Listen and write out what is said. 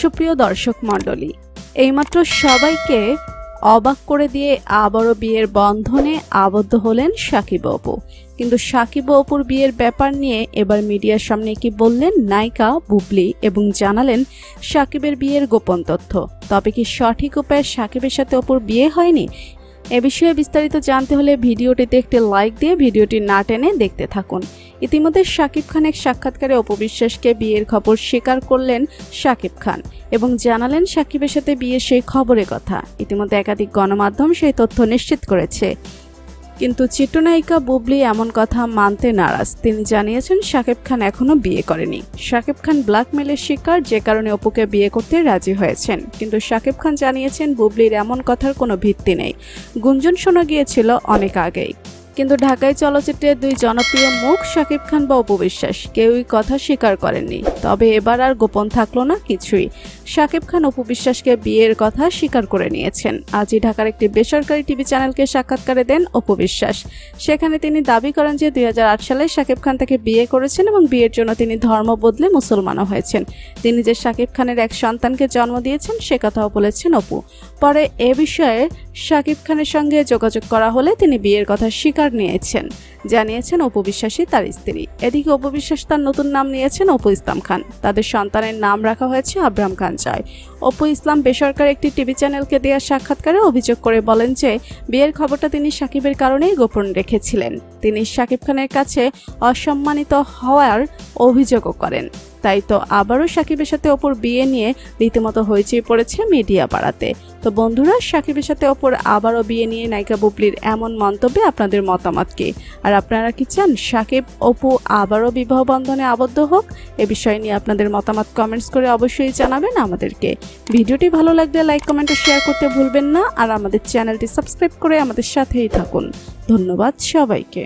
সুপ্রিয় দর্শক মণ্ডলী, এইমাত্র সবাইকে অবাক করে দিয়ে আবারও বিয়ের বন্ধনে আবদ্ধ হলেন সাকিব অপু কিন্তু সাকিব অপুর বিয়ের ব্যাপার নিয়ে এবার মিডিয়ার সামনে কি বললেন নায়িকা বুবলি এবং জানালেন সাকিবের বিয়ের গোপন তথ্য। তবে কি সঠিক উপায়ে সাকিবের সাথে অপুর বিয়ে হয়নি? এ বিষয়ে বিস্তারিত জানতে হলে ভিডিওটিতে একটি লাইক দিয়ে ভিডিওটি না টেনে দেখতে থাকুন। ইতিমধ্যে শাকিব খান এক সাক্ষাৎকারে অপবিশ্বাসকে বিয়ের খবর স্বীকার করলেন শাকিব খান এবং জানালেন সাকিবের সাথে বিয়ের সেই খবরের কথা। ইতিমধ্যে একাধিক গণমাধ্যম সেই তথ্য নিশ্চিত করেছে। কিন্তু চিত্রনায়িকা বুবলি এমন কথা মানতে নারাজ। তিনি জানিয়েছেন, শাকিব খান এখনও বিয়ে করেনি। শাকিব খান ব্ল্যাকমেলের শিকার, যে কারণে অপুকে বিয়ে করতে রাজি হয়েছেন। কিন্তু শাকিব খান জানিয়েছেন, বুবলির এমন কথার কোনো ভিত্তি নেই। গুঞ্জন শোনা গিয়েছিল অনেক আগেই। কিন্তু ঢাকায় চলচ্চিত্রের দুই জনপ্রিয় মুখ শাকিব খান বা অপবিশ্বাস কেউই কথা স্বীকার করেননি। তবে এবার আর গোপন থাকল না কিছুই। শাকিব খান অপবিশ্বাসকে বিয়ের কথা স্বীকার করে নিয়েছেন। আজই ঢাকার একটি বেসরকারি টিভি চ্যানেলকে সাক্ষাৎকারে দেন অপবিশ্বাস সেখানে তিনি দাবি করেন যে দুই হাজার আট সালে শাকিব খান তাকে বিয়ে করেছেন এবং বিয়ের জন্য তিনি ধর্ম বদলে মুসলমানও হয়েছেন। তিনি যে শাকিব খানের এক সন্তানকে জন্ম দিয়েছেন সে কথাও বলেছেন অপু। পরে এ বিষয়ে শাকিব খানের সঙ্গে যোগাযোগ করা হলে তিনি বিয়ের কথা স্বীকার নিয়েছেন। জানিয়েছেন অপু বিশ্বাসী তার স্ত্রী। এদিকে অপু বিশ্বাস তার নতুন নাম নিয়েছেন অপু ইসলাম খান। তাদের সন্তানের নাম রাখা হয়েছে আব্রাহাম খান জয়। অপু ইসলাম বেসরকারি একটি টিভি চ্যানেলকে দেওয়া সাক্ষাৎকারে অভিযোগ করে বলেন যে, বিয়ের খবরটা তিনি সাকিবের কারণেই গোপন রেখেছিলেন। তিনি সাকিব খানের কাছে অসম্মানিত হওয়ার অভিযোগও করেন। তাই তো আবারও সাকিবের সাথে অপর বিয়ে নিয়ে রীতিমতো হইচই পড়েছে মিডিয়া পাড়াতে। তো বন্ধুরা, সাকিবের সাথে অপর আবারও বিয়ে নিয়ে নায়িকা বুবলির এমন মন্তব্যে আপনাদের মতামত কি আর আপনারা কি চান সাকিব, অপু আবারও বিবাহ বন্ধনে আবদ্ধ হোক? এ বিষয় নিয়ে আপনাদের মতামত কমেন্টস করে অবশ্যই জানাবেন আমাদেরকে। ভিডিওটি ভালো লাগলে লাইক কমেন্ট ও শেয়ার করতে ভুলবেন না। আর আমাদের চ্যানেলটি সাবস্ক্রাইব করে আমাদের সাথেই থাকুন। ধন্যবাদ সবাইকে।